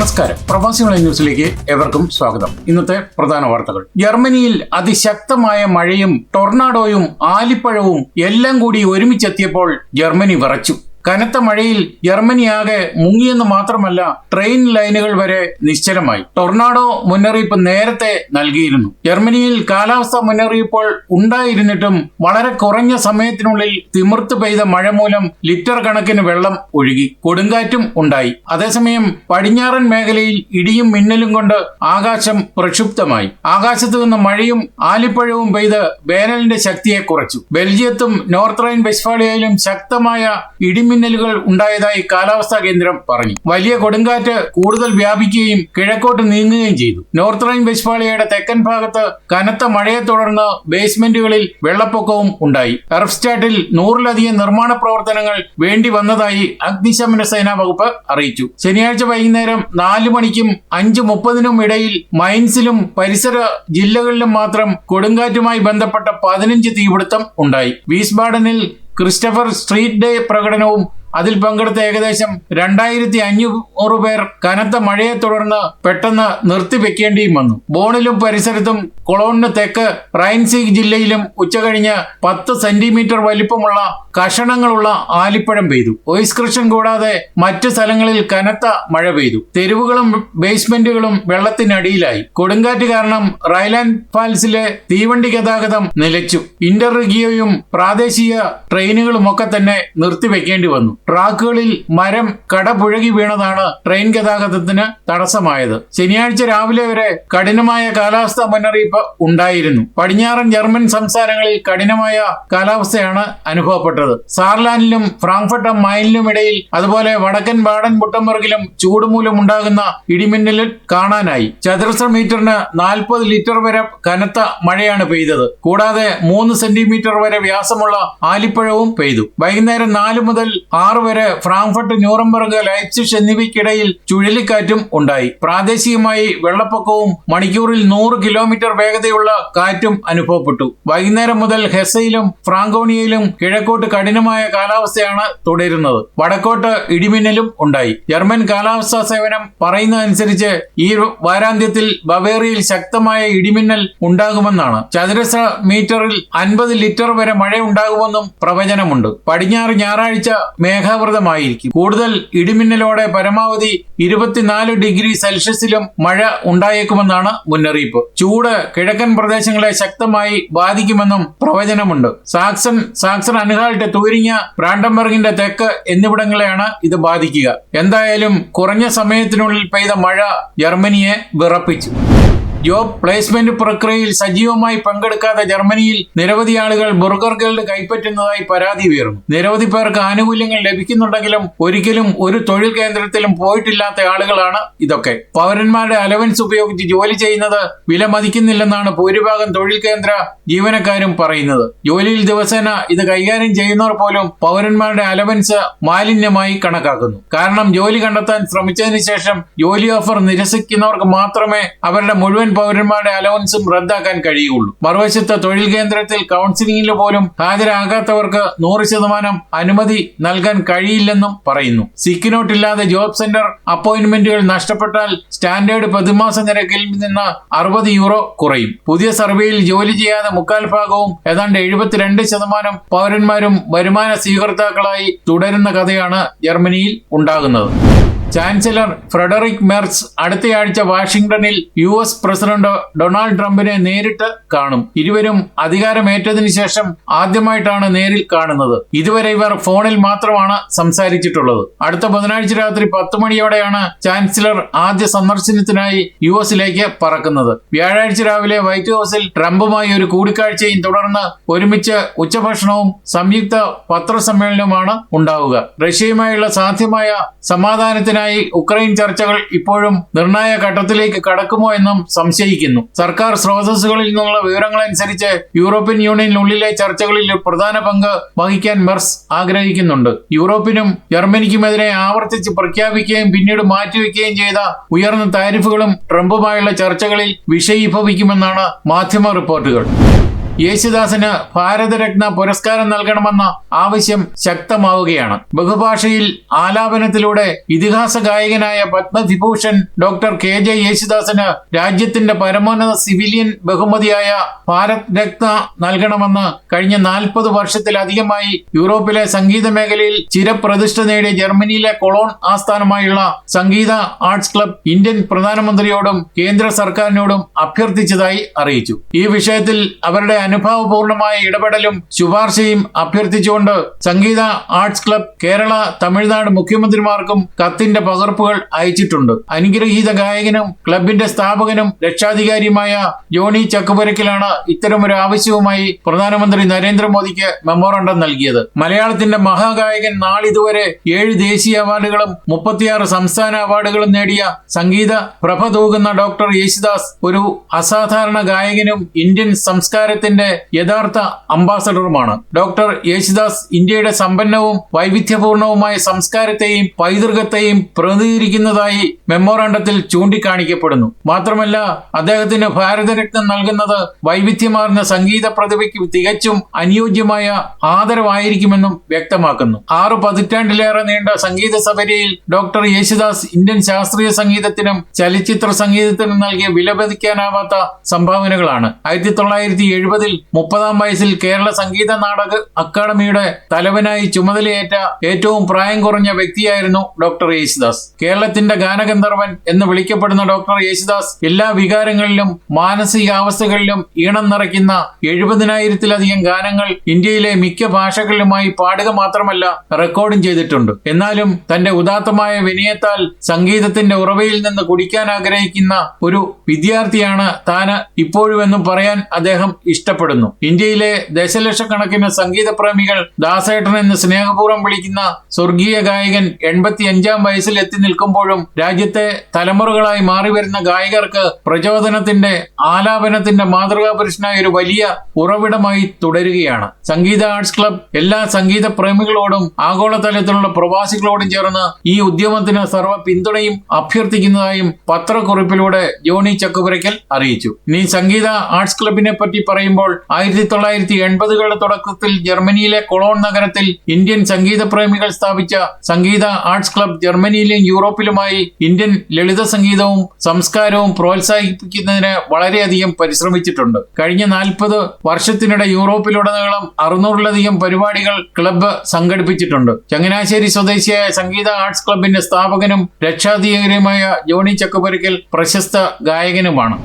നമസ്കാരം. പ്രവാസികളെ ന്യൂസിലേക്ക് എവർക്കും സ്വാഗതം. ഇന്നത്തെ പ്രധാന വാർത്തകൾ. ജർമ്മനിയിൽ അതിശക്തമായ മഴയും ടൊർണാഡോയും ആലിപ്പഴവും എല്ലാം കൂടി ഒരുമിച്ചെത്തിയപ്പോൾ ജർമ്മനി വിറച്ചു. കനത്ത മഴയിൽ ജർമ്മനി ആകെ മുങ്ങിയെന്ന് മാത്രമല്ല ട്രെയിൻ ലൈനുകൾ വരെ നിശ്ചലമായി. ടൊർണാഡോ മുന്നറിയിപ്പ് നേരത്തെ നൽകിയിരുന്നു. ജർമ്മനിയിൽ കാലാവസ്ഥ മുന്നറിയിപ്പോൾ ഉണ്ടായിരുന്നിട്ടും വളരെ കുറഞ്ഞ സമയത്തിനുള്ളിൽ തിമിർത്ത് പെയ്ത മഴ മൂലം ലിറ്റർ കണക്കിന് വെള്ളം ഒഴുകി. കൊടുങ്കാറ്റും ഉണ്ടായി. അതേസമയം പടിഞ്ഞാറൻ മേഖലയിൽ ഇടിയും മിന്നലും കൊണ്ട് ആകാശം പ്രക്ഷുബ്ധമായി. ആകാശത്ത് നിന്ന് മഴയും ആലിപ്പഴവും പെയ്ത് വേനലിന്റെ ശക്തിയെ കുറച്ചു. ബെൽജിയത്തും നോർത്ത് റൈൻ വെസ്റ്റ്ഫാളിയയിലും ശക്തമായ ഇടിമിന്നലുകൾ ഉണ്ടായതായി കാലാവസ്ഥാ കേന്ദ്രം പറഞ്ഞു. വലിയ കൊടുങ്കാറ്റ് കൂടുതൽ വ്യാപിക്കുകയും കിഴക്കോട്ട് നീങ്ങുകയും ചെയ്തു. നോർത്ത് റൈൻ വെസ്റ്റ്ഫാളിയയുടെ തെക്കൻ ഭാഗത്ത് കനത്ത മഴയെ തുടർന്ന് ബേസ്മെന്റുകളിൽ വെള്ളപ്പൊക്കവും ഉണ്ടായി. എർഫ്സ്റ്റാറ്റിൽ നൂറിലധികം നിർമ്മാണ പ്രവർത്തനങ്ങൾ വേണ്ടി വന്നതായി അഗ്നിശമന സേനാ വകുപ്പ് അറിയിച്ചു. ശനിയാഴ്ച വൈകുന്നേരം നാല് മണിക്കും അഞ്ച് മുപ്പതിനും ഇടയിൽ മൈൻസിലും പരിസര ജില്ലകളിലും മാത്രം കൊടുങ്കാറ്റുമായി ബന്ധപ്പെട്ട പതിനഞ്ച് തീപിടുത്തം ഉണ്ടായി. വീസ്ബാഡനിൽ ക്രിസ്റ്റഫർ സ്ട്രീറ്റ് ഡേ പ്രകടനവും അതിൽ പങ്കെടുത്ത ഏകദേശം രണ്ടായിരത്തി അഞ്ഞൂറ് പേർ കനത്ത മഴയെ തുടർന്ന് പെട്ടെന്ന് നിർത്തിവെക്കേണ്ടിയും വന്നു. ബോണിലും പരിസരത്തും കൊളോണിന് തെക്ക് റൈൻസീഗ് ജില്ലയിലും ഉച്ചകഴിഞ്ഞ് പത്ത് സെന്റിമീറ്റർ വലിപ്പമുള്ള കഷണങ്ങളുള്ള ആലിപ്പഴം പെയ്തു. ഒയിസ്കൃഷൻ കൂടാതെ മറ്റ് സ്ഥലങ്ങളിൽ കനത്ത മഴ പെയ്തു. തെരുവുകളും ബേസ്മെന്റുകളും വെള്ളത്തിനടിയിലായി. കൊടുങ്കാറ്റ് കാരണം റൈലാൻഡ് ഫാൽസിലെ തീവണ്ടി ഗതാഗതം നിലച്ചു. ഇന്റർറിഗിയോയും പ്രാദേശിക ട്രെയിനുകളുമൊക്കെ തന്നെ നിർത്തിവെക്കേണ്ടി വന്നു. ട്രാക്കുകളിൽ മരം കടപുഴകി വീണതാണ് ട്രെയിൻ ഗതാഗതത്തിന് തടസ്സമായത്. ശനിയാഴ്ച രാവിലെ വരെ കഠിനമായ കാലാവസ്ഥ മുന്നറിയിപ്പ് ഉണ്ടായിരുന്നു. പടിഞ്ഞാറൻ ജർമ്മൻ സംസ്ഥാനങ്ങളിൽ കഠിനമായ കാലാവസ്ഥയാണ് അനുഭവപ്പെട്ടത്. സാർലാൻഡിലും ഫ്രാങ്ക്ഫർട്ടും മൈനിലും ഇടയിൽ അതുപോലെ വടക്കൻ ബാഡൻ ബുട്ടംബർഗിലും ചൂടുമൂലം ഉണ്ടാകുന്ന ഇടിമിന്നലിൽ കാണാനായി. ചതുരശ്ര മീറ്ററിന് നാൽപ്പത് ലിറ്റർ വരെ കനത്ത മഴയാണ് പെയ്തത്. കൂടാതെ മൂന്ന് സെന്റിമീറ്റർ വരെ വ്യാസമുള്ള ആലിപ്പഴവും പെയ്തു. വൈകുന്നേരം നാല് മുതൽ ആറ് വരെ ഫ്രാങ്ക്ഫർട്ട് ന്യൂറംബർഗ് ലൈപ്സിഷ് എന്നിവയ്ക്കിടയിൽ ചുഴലിക്കാറ്റും ഉണ്ടായി. പ്രാദേശികമായി വെള്ളപ്പൊക്കവും മണിക്കൂറിൽ നൂറ് കിലോമീറ്റർ വേഗതയുള്ള കാറ്റും അനുഭവപ്പെട്ടു. വൈകുന്നേരം മുതൽ ഹെസയിലും ഫ്രാങ്കോണിയയിലും കിഴക്കോട്ട് കഠിനമായ കാലാവസ്ഥയാണ് തുടരുന്നത്. വടക്കോട്ട് ഇടിമിന്നലും ഉണ്ടായി. ജർമ്മൻ കാലാവസ്ഥാ സേവനം പറയുന്നതനുസരിച്ച് ഈ വാരാന്ത്യത്തിൽ ബവേറിയയിൽ ശക്തമായ ഇടിമിന്നൽ ഉണ്ടാകുമെന്നാണ്. ചതുരശ്ര മീറ്ററിൽ അൻപത് ലിറ്റർ വരെ മഴ ഉണ്ടാകുമെന്നും പ്രവചനമുണ്ട്. പടിഞ്ഞാറ് ഞായറാഴ്ച മേഘാവൃതമായിരിക്കും കൂടുതൽ ഇടിമിന്നലോടെ പരമാവധി ഇരുപത്തിനാല് ഡിഗ്രി സെൽഷ്യസിലും മഴ ഉണ്ടായേക്കുമെന്നാണ് മുന്നറിയിപ്പ്. ചൂട് കിഴക്കൻ പ്രദേശങ്ങളെ ശക്തമായി ബാധിക്കുമെന്നും പ്രവചനമുണ്ട്. സാക്സൺ സാക്സൺ അനുഹാൾട്ട് തൂരിങ്ങ ബ്രാൻഡംബർഗിന്റെ തെക്ക് എന്നിവിടങ്ങളെയാണ് ഇത് ബാധിക്കുക. എന്തായാലും കുറഞ്ഞ സമയത്തിനുള്ളിൽ പെയ്ത മഴ ജർമ്മനിയെ വിറപ്പിച്ചു. ജോബ് പ്ലേസ്മെന്റ് പ്രക്രിയയിൽ സജീവമായി പങ്കെടുക്കാതെ ജർമ്മനിയിൽ നിരവധി ആളുകൾ ബുർഗർ ഗിൽഡ് കൈപ്പറ്റുന്നതായി പരാതി ഉയർന്നു. നിരവധി പേർക്ക് ആനുകൂല്യങ്ങൾ ലഭിക്കുന്നുണ്ടെങ്കിലും ഒരിക്കലും ഒരു തൊഴിൽ കേന്ദ്രത്തിലും പോയിട്ടില്ലാത്ത ആളുകളാണ് ഇതൊക്കെ. പൗരന്മാരുടെ അലവൻസ് ഉപയോഗിച്ച് ജോലി ചെയ്യുന്നത് വില മതിക്കുന്നില്ലെന്നാണ് ഭൂരിഭാഗം തൊഴിൽ കേന്ദ്ര ജീവനക്കാരും പറയുന്നത്. ജോലിയിൽ ദിവസേന ഇത് കൈകാര്യം ചെയ്യുന്നവർ പോലും പൗരന്മാരുടെ അലവൻസ് മാലിന്യമായി കണക്കാക്കുന്നു. കാരണം ജോലി കണ്ടെത്താൻ ശ്രമിച്ചതിന് ശേഷം ജോലി ഓഫർ നിരസിക്കുന്നവർക്ക് മാത്രമേ അവരുടെ മുഴുവൻ പൗരന്മാരുടെ അലവൻസും റദ്ദാക്കാൻ കഴിയുള്ളൂ മറുവശത്ത് തൊഴിൽ കേന്ദ്രത്തിൽ കൗൺസിലിംഗിൽ പോലും ഹാജരാകാത്തവർക്ക് നൂറ് ശതമാനം അനുമതി നൽകാൻ കഴിയില്ലെന്നും പറയുന്നു. സിക്കി നോട്ട് ഇല്ലാതെ ജോബ് സെന്റർ അപ്പോയിന്റ്മെന്റുകൾ നഷ്ടപ്പെട്ടാൽ സ്റ്റാൻഡേർഡ് പ്രതിമാസ നിരക്കിൽ നിന്ന് അറുപത് യൂറോ കുറയും. പുതിയ സർവേയിൽ ജോലി ചെയ്യാതെ മുക്കാൽ ഭാഗവും ഏതാണ്ട് എഴുപത്തിരണ്ട് ശതമാനം പൗരന്മാരും വരുമാന സ്വീകർത്താക്കളായി തുടരുന്ന കഥയാണ് ജർമ്മനിയിൽ ഉണ്ടാകുന്നത്. ചാൻസലർ ഫ്രെഡറിക് മെർസ് അടുത്തയാഴ്ച വാഷിംഗ്ടണിൽ യു എസ് പ്രസിഡന്റ് ഡൊണാൾഡ് ട്രംപിനെ നേരിട്ട് കാണും. ഇരുവരും അധികാരമേറ്റതിനു ശേഷം ആദ്യമായിട്ടാണ് നേരിൽ കാണുന്നത്. ഇതുവരെ ഇവർ ഫോണിൽ മാത്രമാണ് സംസാരിച്ചിട്ടുള്ളത്. അടുത്ത ബുധനാഴ്ച രാത്രി പത്ത് മണിയോടെയാണ് ചാൻസലർ ആദ്യ സന്ദർശനത്തിനായി യു എസിലേക്ക് പറക്കുന്നത്. വ്യാഴാഴ്ച രാവിലെ വൈറ്റ് ഹൌസിൽ ട്രംപുമായി ഒരു കൂടിക്കാഴ്ചയും തുടർന്ന് ഒരുമിച്ച് ഉച്ചഭക്ഷണവും സംയുക്ത പത്രസമ്മേളനവുമാണ് ഉണ്ടാവുക. റഷ്യയുമായുള്ള സാധ്യമായ സമാധാനത്തിനായി ഉക്രൈൻ ചർച്ചകൾ ഇപ്പോഴും നിർണായക ഘട്ടത്തിലേക്ക് കടക്കുമോ എന്നും സംശയിക്കുന്നു. സർക്കാർ സ്രോതസ്സുകളിൽ നിന്നുള്ള വിവരങ്ങളനുസരിച്ച് യൂറോപ്യൻ യൂണിയനുള്ളിലെ ചർച്ചകളിൽ പ്രധാന പങ്ക് വഹിക്കാൻ മെർസ് ആഗ്രഹിക്കുന്നുണ്ട്. യൂറോപ്പിനും ജർമ്മനിക്കുമെതിരെ ആവർത്തിച്ച് പ്രഖ്യാപിക്കുകയും പിന്നീട് മാറ്റിവെക്കുകയും ചെയ്ത ഉയർന്ന താരിഫുകളും ട്രംപുമായുള്ള ചർച്ചകളിൽ വിഷയീഭവിക്കുമെന്നാണ് മാധ്യമ റിപ്പോർട്ടുകൾ. യേശുദാസിന് ഭാരതരത്ന പുരസ്കാരം നൽകണമെന്ന ആവശ്യം ശക്തമാവുകയാണ്. ബഹുഭാഷയിൽ ആലാപനത്തിലൂടെ ഇതിഹാസ ഗായകനായ പത്മവിഭൂഷൺ ഡോക്ടർ കെ ജെ യേശുദാസിന് രാജ്യത്തിന്റെ പരമോന്നത സിവിലിയൻ ബഹുമതിയായ ഭാരത് രത്ന നൽകണമെന്ന് കഴിഞ്ഞ നാൽപ്പത് വർഷത്തിലധികമായി യൂറോപ്പിലെ സംഗീത മേഖലയിൽ ചിരപ്രതിഷ്ഠ നേടിയ ജർമ്മനിയിലെ കൊളോൺ ആസ്ഥാനമായുള്ള സംഗീത ആർട്സ് ക്ലബ് ഇന്ത്യൻ പ്രധാനമന്ത്രിയോടും കേന്ദ്ര സർക്കാരിനോടും അഭ്യർത്ഥിച്ചതായി അറിയിച്ചു. ഈ വിഷയത്തിൽ അവരുടെ അനുഭാവപൂർണമായ ഇടപെടലും ശുപാർശയും അഭ്യർത്ഥിച്ചുകൊണ്ട് സംഗീത ആർട്സ് ക്ലബ് കേരള തമിഴ്നാട് മുഖ്യമന്ത്രിമാർക്കും കത്തിന്റെ പകർപ്പുകൾ അയച്ചിട്ടുണ്ട്. അനുഗ്രഹീത ഗായകനും ക്ലബിന്റെ സ്ഥാപകനും രക്ഷാധികാരിയുമായ ജോണി ചക്കുപുരക്കിലാണ് ഇത്തരമൊരു ആവശ്യവുമായി പ്രധാനമന്ത്രി നരേന്ദ്രമോദിക്ക് മെമ്മോറണ്ടം നൽകിയത്. മലയാളത്തിന്റെ മഹാഗായകൻ നാളിതുവരെ ഏഴ് ദേശീയ അവാർഡുകളും മുപ്പത്തിയാറ് സംസ്ഥാന അവാർഡുകളും നേടിയ സംഗീത പ്രഭ തൂകുന്ന ഡോക്ടർ യേശുദാസ് ഒരു അസാധാരണ ഗായകനും ഇന്ത്യൻ സംസ്കാരത്തിന്റെ യഥാർത്ഥ അംബാസഡറുമാണ്. ഡോക്ടർ യേശുദാസ് ഇന്ത്യയുടെ സമ്പന്നവും വൈവിധ്യപൂർണവുമായ സംസ്കാരത്തെയും പൈതൃകത്തെയും പ്രതിനിധീകരിക്കുന്നതായി മെമ്മോറാണ്ടത്തിൽ ചൂണ്ടിക്കാണിക്കപ്പെടുന്നു. മാത്രമല്ല അദ്ദേഹത്തിന് ഭാരതരത്നം നൽകുന്നത് വൈവിധ്യമാർന്ന സംഗീത പ്രതിഭയ്ക്ക് തികച്ചും അനുയോജ്യമായ ആദരവായിരിക്കുമെന്നും വ്യക്തമാക്കുന്നു. ആറു പതിറ്റാണ്ടിലേറെ നീണ്ട സംഗീത സഭരയിൽ ഡോക്ടർ യേശുദാസ് ഇന്ത്യൻ ശാസ്ത്രീയ സംഗീതത്തിനും ചലച്ചിത്ര സംഗീതത്തിനും നൽകിയ വിലപതിക്കാനാവാത്ത സംഭാവനകളാണ്. ആയിരത്തി തൊള്ളായിരത്തി എഴുപതിൽ മുപ്പതാം വയസ്സിൽ കേരള സംഗീത നാടക അക്കാദമിയുടെ തലവനായി ചുമതലയേറ്റ ഏറ്റവും പ്രായം കുറഞ്ഞ വ്യക്തിയായിരുന്നു ഡോക്ടർ യേശുദാസ്. കേരളത്തിന്റെ ഗാനഗന്ധർവൻ എന്ന് വിളിക്കപ്പെടുന്ന ഡോക്ടർ യേശുദാസ് എല്ലാ വികാരങ്ങളിലും മാനസികാവസ്ഥകളിലും ഈണം നിറയ്ക്കുന്ന എഴുപതിനായിരത്തിലധികം ഗാനങ്ങൾ ഇന്ത്യയിലെ മിക്ക ഭാഷകളിലുമായി പാടുക മാത്രമല്ല റെക്കോർഡും ചെയ്തിട്ടുണ്ട്. എന്നാലും തന്റെ ഉദാത്തമായ വിനയത്താൽ സംഗീതത്തിന്റെ ഉറവയിൽ നിന്ന് കുടിക്കാൻ ആഗ്രഹിക്കുന്ന ഒരു വിദ്യാർത്ഥിയാണ് താന് ഇപ്പോഴുമെന്നും പറയാൻ അദ്ദേഹം ഇഷ്ടപ്പെടുന്നു. ഇന്ത്യയിലെ ദശലക്ഷക്കണക്കിന് സംഗീത പ്രേമികൾ ദാസേട്ടൻ എന്ന് സ്നേഹപൂർവം വിളിക്കുന്ന സ്വർഗീയ ഗായകൻ എൺപത്തി അഞ്ചാം വയസ്സിൽ എത്തി നിൽക്കുമ്പോഴും രാജ്യത്തെ തലമുറകളായി മാറിവരുന്ന ഗായകർക്ക് പ്രചോദനത്തിന്റെ ആലാപനത്തിന്റെ മാതൃകാ പുരുഷനായ ഒരു വലിയ ഉറവിടമായി തുടരുകയാണ്. സംഗീത ആർട്സ് ക്ലബ് എല്ലാ സംഗീത പ്രേമികളോടും ആഗോളതലത്തിലുള്ള പ്രവാസികളോടും ചേർന്ന് ഈ ഉദ്യമത്തിന് സർവ പിന്തുണയും അഭ്യർത്ഥിക്കുന്നതായും പത്രക്കുറിപ്പിലൂടെ ജോണി ചക്കുപുരയ്ക്കൽ അറിയിച്ചു. ഇനി സംഗീത ആർട്സ് ക്ലബിനെ പറ്റി പറയുമ്പോൾ ആയിരത്തി തൊള്ളായിരത്തി എൺപതുകളുടെ തുടക്കത്തിൽ ജർമ്മനിയിലെ കൊളോൺ നഗരത്തിൽ ഇന്ത്യൻ സംഗീത പ്രേമികൾ സ്ഥാപിച്ച സംഗീത ആർട്സ് ക്ലബ് ജർമ്മനിയിലും യൂറോപ്പിലുമായി ഇന്ത്യൻ ലളിത സംഗീതവും സംസ്കാരവും പ്രോത്സാഹിപ്പിക്കുന്നതിന് വളരെയധികം പരിശ്രമിച്ചിട്ടുണ്ട്. കഴിഞ്ഞ നാൽപ്പത് വർഷത്തിനിടെ യൂറോപ്പിലുടനീളം അറുന്നൂറിലധികം പരിപാടികൾ ക്ലബ്ബ് സംഘടിപ്പിച്ചിട്ടുണ്ട്. ചങ്ങനാശ്ശേരി സ്വദേശിയായ സംഗീത ആർട്സ് ക്ലബിന്റെ സ്ഥാപകനും രക്ഷാധികാരിയുമായ ജോണി ചക്കുപുരയ്ക്കൽ പ്രശസ്ത ഗായകനുമാണ്.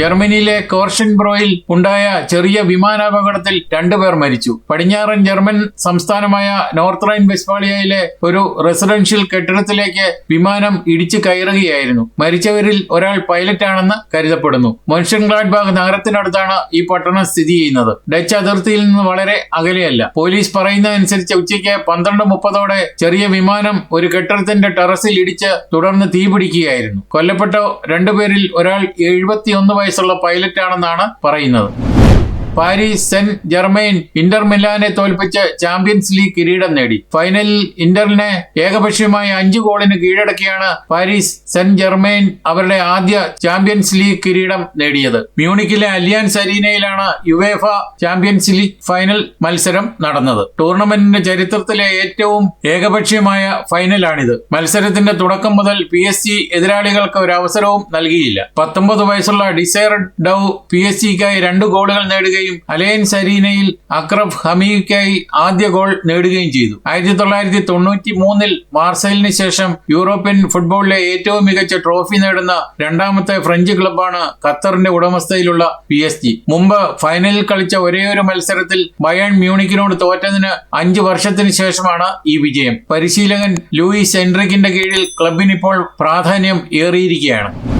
ജർമ്മനിയിലെ കോർഷൻബ്രോയിൽ ഉണ്ടായ ചെറിയ വിമാനാപകടത്തിൽ രണ്ടുപേർ മരിച്ചു. പടിഞ്ഞാറൻ ജർമ്മൻ സംസ്ഥാനമായ നോർത്ത് റൈൻ വെസ്റ്റ്ഫാളിയയിലെ ഒരു റെസിഡൻഷ്യൽ കെട്ടിടത്തിലേക്ക് വിമാനം ഇടിച്ചു കയറുകയായിരുന്നു. മരിച്ചവരിൽ ഒരാൾ പൈലറ്റ് ആണെന്ന് കരുതപ്പെടുന്നു. മൊൻഷൻ ഗ്ലാഡ്ബാഗ് നഗരത്തിനടുത്താണ് ഈ പട്ടണം സ്ഥിതി ചെയ്യുന്നത്. ഡച്ച് അതിർത്തിയിൽ നിന്ന് വളരെ അകലെയല്ല. പോലീസ് പറയുന്നതനുസരിച്ച് ഉച്ചയ്ക്ക് പന്ത്രണ്ട് മുപ്പതോടെ ചെറിയ വിമാനം ഒരു കെട്ടിടത്തിന്റെ ടെറസിൽ ഇടിച്ച് തുടർന്ന് തീപിടിക്കുകയായിരുന്നു. കൊല്ലപ്പെട്ട രണ്ടുപേരിൽ ഒരാൾ എഴുപത്തിയൊന്ന് വയസ്സുള്ള പൈലറ്റാണെന്നാണ് പറയുന്നത്. പാരീസ് സെന്റ് ജർമൈൻ ഇന്റർ മിലാനെ തോൽപ്പിച്ച് ചാമ്പ്യൻസ് ലീഗ് കിരീടം നേടി. ഫൈനലിൽ ഇന്റർനെ ഏകപക്ഷീയമായി അഞ്ച് ഗോളിന് കീഴടക്കിയാണ് പാരീസ് സെന്റ് ജർമൈൻ അവരുടെ ആദ്യ ചാമ്പ്യൻസ് ലീഗ് കിരീടം നേടിയത്. മ്യൂണിക്കിലെ അലിയാൻസ് അരീനയിലാണ് യുവേഫ ചാമ്പ്യൻസ് ലീഗ് ഫൈനൽ മത്സരം നടന്നത്. ടൂർണമെന്റിന്റെ ചരിത്രത്തിലെ ഏറ്റവും ഏകപക്ഷീയമായ ഫൈനലാണിത്. മത്സരത്തിന്റെ തുടക്കം മുതൽ പി എസ് ജി എതിരാളികൾക്ക് ഒരു അവസരവും നൽകിയില്ല. പത്തൊമ്പത് വയസ്സുള്ള ഡിസൈർ ഡൌ പി എസ് ജിക്കായി രണ്ട് ഗോളുകൾ നേടുകയും അലയൻസ് സരീനയിൽ അക്രഫ് ഹമീക്കായി ആദ്യ ഗോൾ നേടുകയും ചെയ്തു. ആയിരത്തി തൊള്ളായിരത്തി തൊണ്ണൂറ്റി മൂന്നിൽ മാർസലിന് ശേഷം യൂറോപ്യൻ ഫുട്ബോളിലെ ഏറ്റവും മികച്ച ട്രോഫി നേടുന്ന രണ്ടാമത്തെ ഫ്രഞ്ച് ക്ലബാണ് ഖത്തറിന്റെ ഉടമസ്ഥയിലുള്ള പി എസ് ജി. മുമ്പ് ഫൈനലിൽ കളിച്ച ഒരേയൊരു മത്സരത്തിൽ ബയൺ മ്യൂണിക്കിനോട് തോറ്റതിന് അഞ്ച് വർഷത്തിന് ശേഷമാണ് ഈ വിജയം. പരിശീലകൻ ലൂയിസ് എൻറിക്കിന്റെ കീഴിൽ ക്ലബിനിപ്പോൾ പ്രാധാന്യം ഏറിയിരിക്കുകയാണ്.